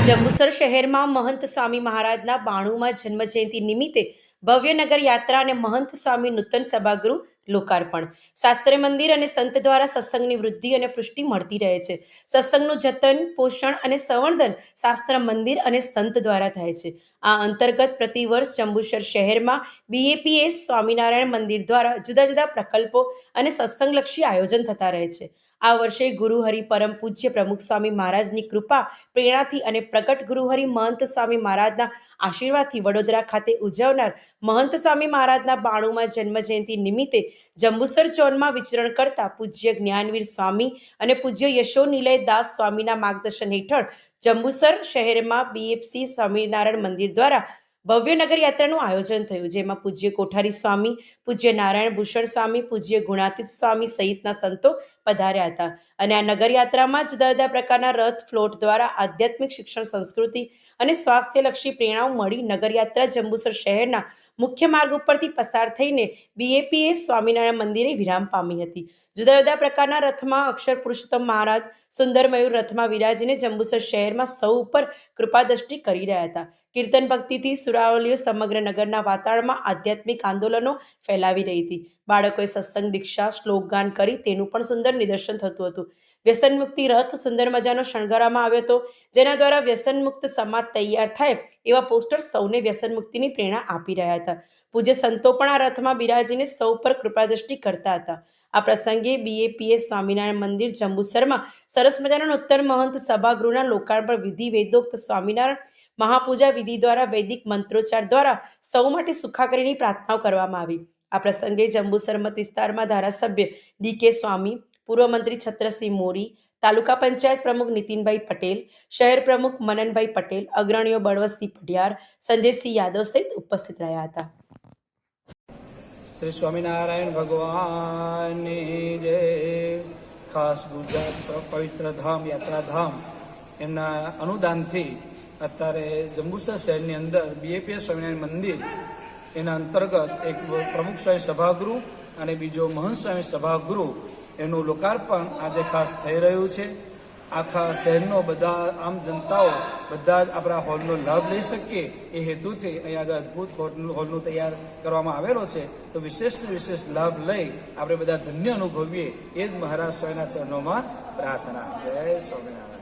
જંબુસર શહેરમાં મહંત સ્વામી મહારાજના બાણુમાં જન્મજયંતિ નિમિત્તે ભવ્ય નગર યાત્રા અને મહંત સ્વામી નૂતન સભાગૃહ લોકાર્પણ. શાસ્ત્ર મંદિર અને સંત દ્વારા સત્સંગની વૃદ્ધિ અને પુષ્ટિ મળતી રહે છે. સત્સંગનું જતન, પોષણ અને સંવર્ધન શાસ્ત્ર, મંદિર અને સંત દ્વારા થાય છે. આ અંતર્ગત પ્રતિવર્ષ જંબુસર શહેરમાં બીએપીએસ સ્વામિનારાયણ મંદિર દ્વારા જુદા જુદા પ્રકલ્પો અને સત્સંગલક્ષી આયોજન થતા રહે છે. આ વર્ષે ગુરુહરિ પરમ પૂજ્ય પ્રમુખ સ્વામી મહારાજની કૃપા, પ્રેરણાથી અને પ્રગટ ગુરુહરિ મહંત સ્વામી મહારાજના આશીર્વાદથી વડોદરા ખાતે ઉજવનાર મહંત સ્વામી મહારાજના બાણુમાં જન્મજયંતિ નિમિત્તે જંબુસર ચોનમાં વિચરણ કરતા પૂજ્ય જ્ઞાનવીર સ્વામી અને પૂજ્ય યશો નિલય દાસ સ્વામીના માર્ગદર્શન હેઠળ જંબુસર શહેરમાં બીએફસી સ્વામિનારાયણ મંદિર દ્વારા ભવ્ય નગર આયોજન થયું, જેમાં પૂજ્ય કોઠારી સ્વામી, પૂજ્ય નારાયણ ભૂષણ સ્વામી, પૂજ્ય ગુણાતીત સ્વામી સહિતના સંતો પધાર્યા હતા. અને આ નગરયાત્રામાં જુદા જુદા પ્રકારના રથ, ફ્લોટ દ્વારા આધ્યાત્મિક શિક્ષણ, સંસ્કૃતિ અને સ્વાસ્થ્યલક્ષી પ્રેરણાઓ મળી નગરયાત્રા જંબુસર શહેરના મુખ્ય માર્ગ ઉપરથી પસાર થઈને બીએપીએસ સ્વામિનારાયણ મંદિરે વિરામ પામી હતી. જુદા જુદા પ્રકારના રથમાં અક્ષર પુરુષોત્તમ મહારાજ સુંદર મયુર રથમાં વિરાજીને જંબુસર શહેરમાં સૌ ઉપર કૃપાદ્રષ્ટિ કરી રહ્યા હતા. કીર્તન ભક્તિથી સુરાવલીઓ સમગ્ર નગરના વાતાવરણમાં આધ્યાત્મિક આંદોલનો ફેલાવી રહી હતી. બાળકોએ સત્સંગ, દીક્ષા, શ્લોકગાન કરી તેનું પણ સુંદર નિદર્શન થતું હતું. વ્યસન મુક્તિ રથ સુંદર મજાનો શણગારવામાં આવ્યો હતો, જેના દ્વારા વ્યસન મુક્ત સમાજ તૈયાર થાય એવા પોસ્ટર સૌને વ્યસન મુક્તિની પ્રેરણા આપી રહ્યા હતા. પૂજ્ય સંતો પણ આ રથમાં બિરાજીને સૌ પર કૃપાદ્રષ્ટિ કરતા હતા. આ પ્રસંગે બીએપીએસ સ્વામિનારાયણ મંદિર જંબુસરમાં સરસ મજાના ઉત્તર મહંત સભાગૃહના લોકાર્પણ વિધિ વેદોક્ત સ્વામિનારાયણ મહાપૂજા વિધિ દ્વારા વૈદિક મંત્રોચ્ચાર દ્વારા સૌ માટે સુખાકારીની પ્રાર્થનાઓ કરવામાં આવી. આ પ્રસંગે જંબુસર મત વિસ્તારમાં ધારાસભ્ય ડી કે સ્વામી, પૂર્વ મંત્રી છત્રસિંહ મોરી, તાલુકા પંચાયત પ્રમુખ નીતિનભાઈ પટેલ, શહેર પ્રમુખ મનનભાઈ પટેલ, અગ્રણીઓ બળવતસિંહ પઢિયાર, સંજયસિંહ યાદવ સહિત ઉપસ્થિત રહ્યા હતા. શ્રી સ્વામિનારાયણ ભગવાનની જય ખાસ ગુજરાત પવિત્ર ધામ યાત્રાધામ એમના અનુદાનથી અત્યારે જંબુસર શહેરની અંદર બીએપીએસ સ્વામિનારાયણ મંદિર, એના અંતર્ગત એક પ્રમુખ સ્વામી સભાગૃહ અને બીજો મહંત સ્વામી સભાગૃહ એનું લોકાર્પણ આજે ખાસ થઈ રહ્યું છે. આખા શહેરનો બધા આમ જનતાઓ બધા જ આપણા હોલનો લાભ લઈ શકીએ એ હેતુથી અહીંયા આગળ અદ્ભુત હોલનું હોલનું તૈયાર કરવામાં આવેલો છે. તો વિશેષ વિશેષ લાભ લઈ આપણે બધા ધન્ય અનુભવીએ. એ જ મહારાજ સ્વામીના ચરણોમાં પ્રાર્થના. જય સ્વામિનારાયણ.